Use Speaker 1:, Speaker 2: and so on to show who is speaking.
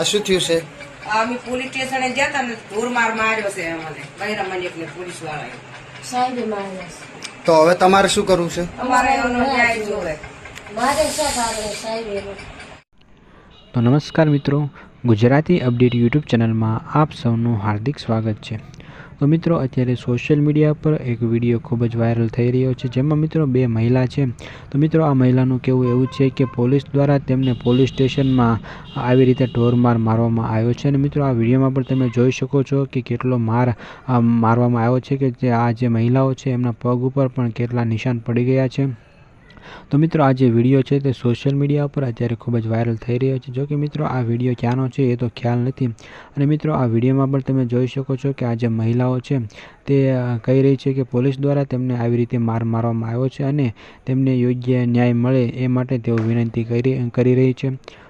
Speaker 1: આ શું થયું છે?
Speaker 2: અમે પોલીસ સ્ટેશને ગયા હતા ને ધોરમાર માર્યો છે અમને બૈરા મલિકને પોલીસ વાળાએ.
Speaker 3: સાહેબે માર્યા
Speaker 1: તો હવે તમારે શું કરવું છે?
Speaker 2: અમારે એનો ન્યાય જોવે.
Speaker 3: મારે શું કરવું સાહેબ
Speaker 4: તો નમસ્કાર મિત્રો ગુજરાતી અપડેટ યુટ્યુબ ચેનલમાં આપ સૌનું હાર્દિક સ્વાગત છે. તો મિત્રો, અત્યારે સોશિયલ મીડિયા પર એક વીડિયો ખૂબ જ વાયરલ થઈ રહ્યો છે, જેમાં મિત્રો બે મહિલા છે. તો મિત્રો, આ મહિલાનું કહેવું એવું છે કે પોલીસ દ્વારા તેમને પોલીસ સ્ટેશનમાં આવી રીતે ઢોરમાર મારવામાં આવ્યો છે. અને મિત્રો, આ વિડીયોમાં પણ તમે જોઈ શકો છો કે કેટલો માર મારવામાં આવ્યો છે કે જે આ જે મહિલાઓ છે, એમના પગ ઉપર પણ કેટલા નિશાન પડી ગયા છે. તો મિત્રો, આ જે વીડિયો છે તે સોશિયલ મીડિયા ઉપર અત્યારે ખૂબ જ વાયરલ થઈ રહ્યો છે. જો કે મિત્રો, આ વીડિયો ક્યાંનો છે એ તો ખ્યાલ નથી. અને મિત્રો, આ વિડીયોમાં પણ તમે જોઈ શકો છો કે આ જે મહિલાઓ છે તે કહી રહી છે કે પોલીસ દ્વારા તેમને આવી રીતે માર મારવામાં આવ્યો છે અને તેમને યોગ્ય ન્યાય મળે એ માટે તેઓ વિનંતી કરી કરી રહી છે.